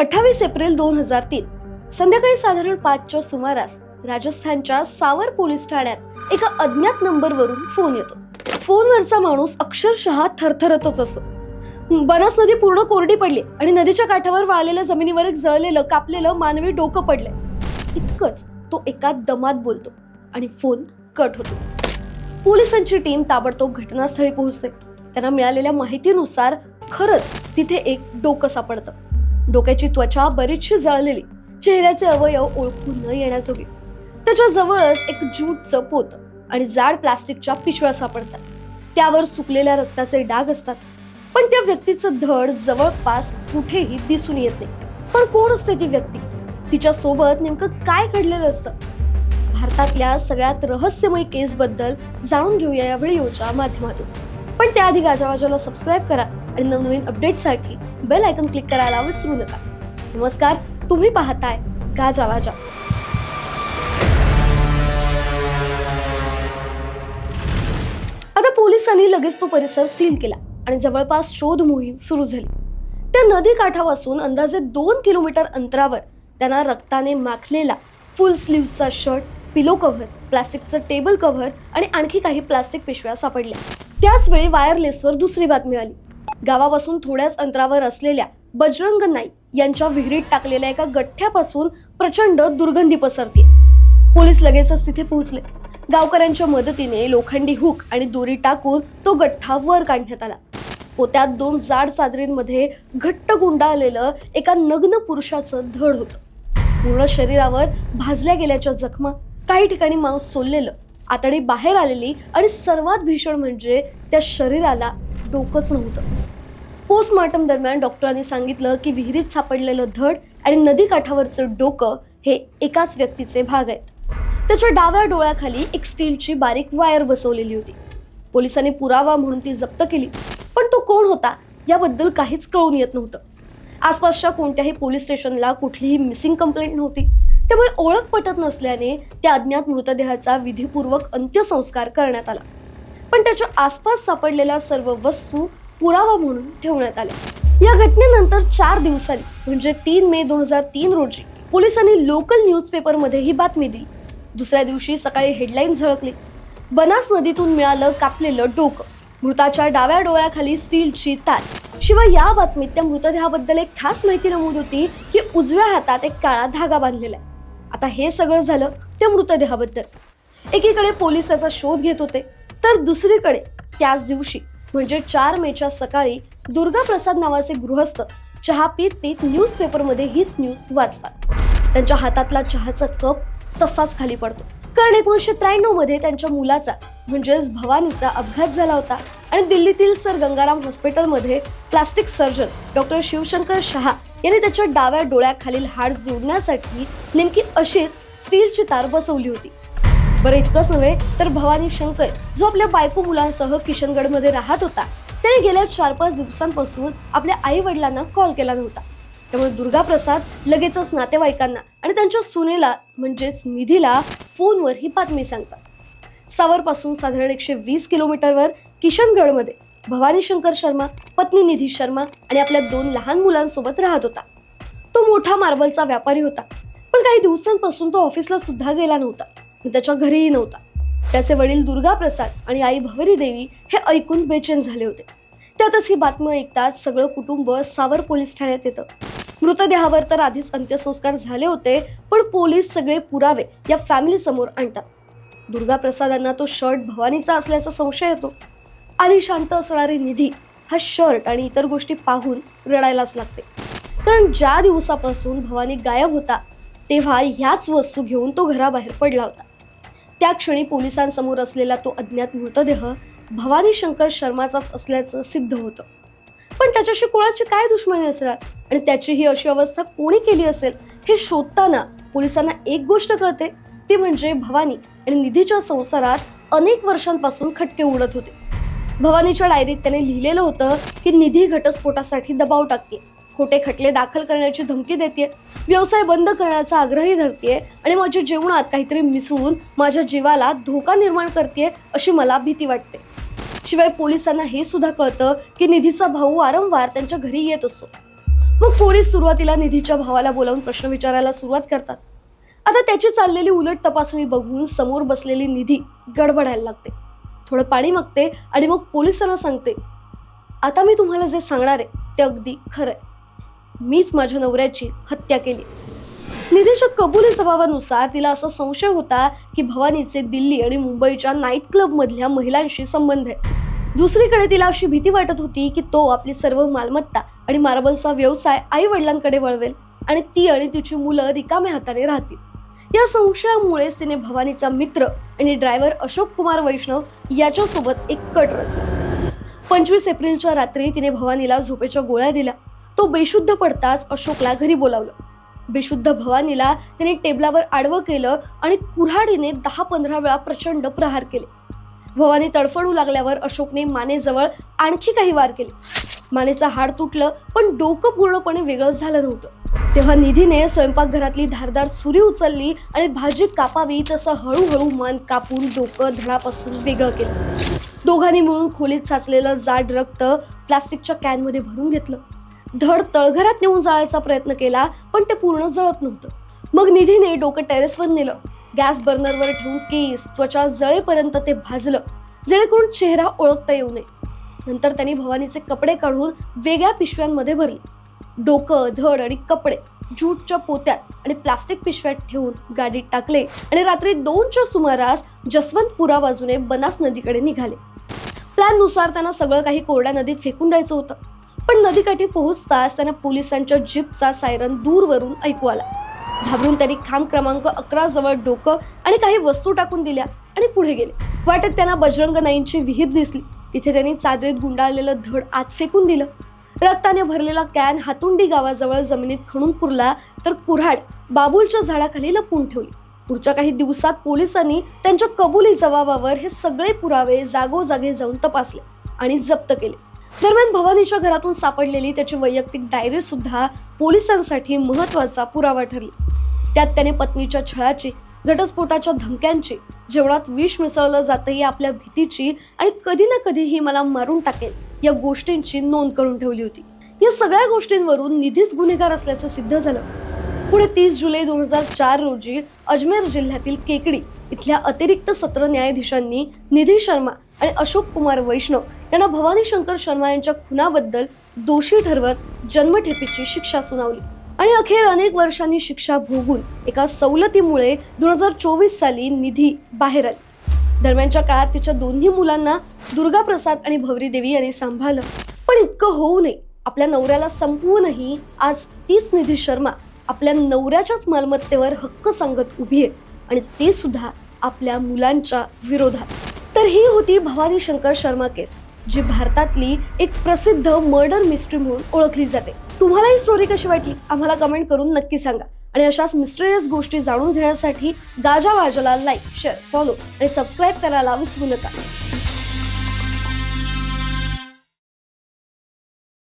अठ्ठावीस एप्रिल दोन हजार तीन संध्याकाळी साधारण पाचच्या सुमारास राजस्थानच्या सावर पोलीस ठाण्यात एका अज्ञात नंबरवरून फोन येतो. फोनवरचा माणूस अक्षरशः थरथरतच असतो. बनास नदी पूर्ण कोरडी पडली आणि नदीच्या काठावर वाळलेल्या जमिनीवर एक जळलेलं कापलेलं मानवी डोकं पडलंय. इतकंच तो एका दमात बोलतो आणि फोन कट होतो. पोलिसांची टीम ताबडतोब घटनास्थळी पोहोचते. त्यांना मिळालेल्या माहितीनुसार खरंच तिथे एक डोकं सापडतं. डोक्याची त्वचा बरीचशी जळलेली. चेहऱ्याचे अवयव ओळखून न येण्याजोगी. त्याच्या जवळच एक ज्यूटचं पोत आणि जाड प्लास्टिकच्या पिशव्या सापडतात. त्यावर सुकलेल्या रक्ताचे डाग असतात. पण त्या व्यक्तीचं धड जवळपास कुठेही दिसून येत नाही. पण कोण असते ती व्यक्ती? तिच्या सोबत नेमकं काय घडलेलं असतं? भारतातल्या सगळ्यात रहस्यमय केस बद्दल जाणून घेऊया या व्हिडिओच्या माध्यमातून. पण त्याआधी गाजावाजाला सबस्क्राईब करा आणि नवनवीन अपडेटसाठी बेल आयकन क्लिक करायला विसरू नका. नमस्कार तुम्ही पाहताय गाजावाजा आता पोलिसांनी लगेच तो परिसर सील केला आणि जवळपास शोध मोहीम सुरू झाली. त्या नदी काठापासून अंदाजे दोन किलोमीटर अंतरावर त्यांना रक्ताने माखलेला फुल स्लीव्हचा शर्ट पिलो कव्हर प्लास्टिकचं टेबल कव्हर आणि आणखी काही प्लास्टिक पिशव्या सापडल्या. त्याच वेळी वायरलेसवर दुसरी बातमी आली. गावापासून थोड्याच अंतरावर असलेल्या बजरंग नाईक यांच्या विहिरीत टाकलेल्या एका गठ्ठ्यापासून प्रचंड दुर्गंधी पसरते पोलीस लगेचच तिथे पोहोचले. गावकऱ्यांच्या मदतीने लोखंडी हुक आणि दोरी टाकून तो गठ्ठा वर काढण्यात आला. पोत्यात दोन जाड चादरींमध्ये घट्ट गुंडाळलेलं एका नग्न पुरुषाचं धड होतं. पूर्ण शरीरावर भाजल्या गेल्याच्या जखमा काही ठिकाणी मांस सोललेलं आतडी बाहेर आलेली आणि सर्वात भीषण म्हणजे त्या शरीराला डोकंच नव्हतं. पोस्टमॉर्टम दरम्यान डॉक्टरांनी सांगितलं की विहिरीत सापडलेलं धड आणि नदीकाठावरचं डोकं हे एकाच व्यक्तीचे भाग आहेत. त्याच्या डाव्या डोळ्याखाली एक स्टीलची बारीक वायर बसवलेली होती. पोलिसांनी पुरावा म्हणून ती जप्त केली पण तो कोण होता याबद्दल काहीच कळून येत नव्हतं. आसपासच्या कोणत्याही पोलीस स्टेशनला कुठलीही मिसिंग कंप्लेंट नव्हती. त्यामुळे ओळख पटत नसल्याने त्या अज्ञात मृतदेहाचा विधीपूर्वक अंत्यसंस्कार करण्यात आला. पण त्याच्या आसपास सापडलेल्या सर्व वस्तू पुरावा म्हणून ठेवण्यात आल्या. या घटनेनंतर चार दिवसांनी म्हणजे तीन मे दोन हजार तीन रोजी पोलिसांनी लोकल न्यूजपेपरमध्ये ही बातमी दिली. दुसऱ्या दिवशी सकाळी हेडलाईन झळकली. बनास नदीतून मिळालं कापलेलं डोकं. मृताच्या डाव्या डोळ्याखाली स्टीलची तार. शिवाय या बातमीत त्या मृतदेहाबद्दल एक खास माहिती नमूद होती की उजव्या हातात एक काळा धागा बांधलेला आहे. आता हे सगळं झालं त्या मृतदेहाबद्दल. एकीकडे पोलीस त्याचा शोध घेत होते. तर दुसरीकडे त्याच दिवशी म्हणजे चार मेच्या सकाळी दुर्गा प्रसाद नावाचे गृहस्थ चहा पीत पीत न्यूजपेपरमध्ये हीच न्यूज वाचतात. त्यांच्या हातातला चहाचा कप तसाच खाली पडतो. कारण एकोणीसशे त्र्याण्णवमध्ये त्यांच्या मुलाचा म्हणजेच भवानीचा अपघात झाला होता आणि दिल्लीतील सर गंगाराम हॉस्पिटलमध्ये plastic surgeon doctor Shivshankar Shah यांनी त्याच्या डाव्या डोळ्याखालील हाड जोडण्यासाठी नेमकी अशीच स्टीलची तार बसवली होती. बरं इतकंच नव्हे तर भवानी शंकर जो आपल्या बायको मुलांसह किशनगडमध्ये राहत होता त्याने गेल्या चार पाच दिवसांपासून आपल्या आई वडिलांना कॉल केला नव्हता. त्यामुळे दुर्गा प्रसाद लगेचच नातेवाईकांना आणि त्यांच्या सुनेला म्हणजेच निधीला फोनवर ही बातमी सांगतात. सावरपासून साधारण एकशे वीस किलोमीटरवर किशनगडमध्ये भवानी शंकर शर्मा पत्नी निधी शर्मा आणि आपल्या दोन लहान मुलांसोबत राहत होता. तो मोठा मार्बलचा व्यापारी होता पण काही दिवसांपासून तो ऑफिसला सुद्धा गेला नव्हता. त्याच्या घरीही नव्हता. त्याचे वडील दुर्गा प्रसाद आणि आई भवरी देवी हे ऐकून बेचैन झाले होते. त्यातच ही बातमी ऐकताच सगळं कुटुंब सावर पोलीस ठाण्यात येतं. मृतदेहावर तर आधीच अंत्यसंस्कार झाले होते पण पोलीस सगळे पुरावे या फॅमिली समोर आणतात. दुर्गा प्रसादांना तो शर्ट भवानीचा असल्याचा संशय येतो. आधी शांत असणारी निधी हा शर्ट आणि इतर गोष्टी पाहून रडायलाच लागते. कारण ज्या दिवसापासून भवानी गायब होता तेव्हा ह्याच वस्तू घेऊन तो घराबाहेर पडला होता. त्या क्षणी पोलिसांसमोर असलेला तो अज्ञात मृतदेह भवानी शंकर शर्माचाच असल्याचं सिद्ध होतं. पण त्याच्याशी कोणाची काय दुश्मनी असणार? आणि त्याची ही अशी अवस्था कोणी केली असेल हे शोधताना पोलिसांना एक गोष्ट कळते ती म्हणजे भवानी आणि निधीच्या संसारात अनेक वर्षांपासून खटके उडत होते. भवानीच्या डायरीत त्याने लिहिलेलं होतं की निधी घटस्फोटासाठी दबाव टाकते. खोटे खटले दाखल करण्याची धमकी देते व्यवसाय बंद करण्याचा आग्रही धरते आणि माझ्या जेवणात काहीतरी मिसळून माझ्या जीवाला धोका निर्माण करते अशी मला भीती वाटते. शिवाय पोलिसांना हे सुद्धा कळतं की निधीचा भाऊ वारंवार त्यांच्या घरी येत असतो. मग पोलीस सुरुवातीला निधीच्या भावाला बोलावून प्रश्न विचारायला सुरुवात करतात. आता त्याची चाललेली उलट तपासणी बघून समोर बसलेली निधी गडबडायला लागते. थोडं पाणी मागते आणि मग पोलिसांना सांगते आता मी तुम्हाला जे सांगणार आहे ते अगदी खरं आहे. मीच माझ्या नवऱ्याची हत्या केली. निदेशक कबुली जबाबानुसार तिला असा संशय होता की भवानीचे दिल्ली आणि मुंबईच्या नाईट क्लबमधल्या महिलांशी संबंध आहे. दुसरीकडे तिला अशी भीती वाटत होती की तो आपली सर्व मालमत्ता आणि मार्बलचा व्यवसाय आई वडिलांकडे वळवेल आणि ती आणि तिची मुलं रिकाम्या हाताने राहतील. या संशयामुळेच तिने भवानीचा मित्र आणि ड्रायव्हर अशोक कुमार वैष्णव याच्यासोबत एक कट रचला. पंचवीस एप्रिलच्या रात्री तिने भवानीला झोपेच्या गोळ्या दिल्या. तो बेशुद्ध पडताच अशोकला घरी बोलावलं. बेशुद्ध भवानीला त्याने टेबलावर आडवं केलं आणि कुऱ्हाडीने दहा पंधरा वेळा प्रचंड प्रहार केले. भवानी तडफडू लागल्यावर अशोकने मानेजवळ आणखी काही वार केले. मानेचं हाड तुटलं पण डोकं पूर्णपणे वेगळं झालं नव्हतं. तेव्हा निधीने स्वयंपाकघरातली धारदार सुरी उचलली आणि भाजी कापावी तसं हळूहळू मान कापून डोकं धडापासून वेगळं केलं. दोघांनी मिळून खोलीत साचलेलं जाड रक्त प्लास्टिकच्या कॅनमध्ये भरून घेतलं. धड तळघरात नेऊन जाळायचा प्रयत्न केला पण ते पूर्ण जळत नव्हतं. मग निधीने डोकं टेरेसवर नेलं. गॅस बर्नरवर ठेवून केस त्वचा जळेपर्यंत ते भाजलं जेणेकरून चेहरा ओळखता येऊ नये. नंतर त्यांनी भवानीचे कपडे काढून वेगळ्या पिशव्यांमध्ये भरले. डोकं धड आणि कपडे ज्यूटच्या पोत्यात आणि प्लास्टिक पिशव्यात ठेवून गाडीत टाकले आणि रात्री दोनच्या सुमारास जसवंतपुरा बाजूने बनास नदीकडे निघाले. प्लॅननुसार त्यांना सगळं काही कोरड्या नदीत फेकून द्यायचं होतं. पण नदीकाठी पोहोचताच त्यांना पोलिसांच्या जीपचा सायरन दूरवरून ऐकू आला. घाबरून त्यांनी खांब क्रमांक अकरा जवळ डोकं आणि काही वस्तू टाकून दिल्या आणि पुढे गेले. वाटेत त्यांना बजरंग नाईंची विहीर दिसली. तिथे त्यांनी चादरीत गुंडाळलेलं धड आत फेकून दिलं. रक्ताने भरलेला कॅन हातुंडी गावाजवळ जमिनीत खणून पुरला तर कुऱ्हाड बाबूलच्या झाडाखाली लपवून ठेवली. पुढच्या काही दिवसात पोलिसांनी त्यांच्या कबुली जबाबावर हे सगळे पुरावे जागोजागी जाऊन तपासले आणि जप्त केले. दरम्यान भवानीच्या घरातून सापडलेली त्याची वैयक्तिक डायरी सुद्धा पोलिसांसाठी महत्त्वाचा पुरावा ठरली. त्यात त्याने पत्नीच्या छळाची घटस्फोटाच्या धमक्यांची जेवणात विष मिसळलं जातं या आपल्या भीतीची आणि कधी ना कधी ही मला मारून टाकेल या गोष्टींची नोंद करून ठेवली होती. या सगळ्या गोष्टींवरून निधीच गुन्हेगार असल्याचं सिद्ध झालं. पुढे तीस जुलै दोन हजार चार रोजी अजमेर जिल्ह्यातील केकडी इथल्या अतिरिक्त सत्र न्यायाधीशांनी निधी शर्मा आणि अशोक कुमार वैष्णव यांना भवानी शंकर शर्मा यांच्या खुनाबद्दल दोषी ठरवत जन्मठेपीची शिक्षा सुनावली. आणि अखेर अनेक वर्षांनी शिक्षा भोगून एका सवलतीमुळे दोन हजार चोवीस साली निधी बाहेर आली. दरम्यानच्या काळात तिच्या दोन्ही मुलांना दुर्गा प्रसाद आणि भवरी देवी यांनी सांभाळलं. पण इतकं होऊ नये. आपल्या नवऱ्याला संपवूनही आज तीच निधी शर्मा आपल्या नवऱ्याच्याच मालमत्तेवर हक्क सांगत उभी आहे आणि ते सुद्धा आपल्या मुलांच्या विरोधात. तर ही होती भवानी शंकर शर्मा केस. जी भारतातली एक प्रसिद्ध मर्डर मिस्ट्री म्हणून ओळखली जाते. तुम्हाला ही स्टोरी कशी वाटली? आम्हाला कमेंट करून नक्की सांगा. आणि अशाच मिस्टेरियस गोष्टी जाणून घेण्यासाठी गाजा वाजाला लाईक शेअर फॉलो आणि सबस्क्राईब करायला विसरू नका.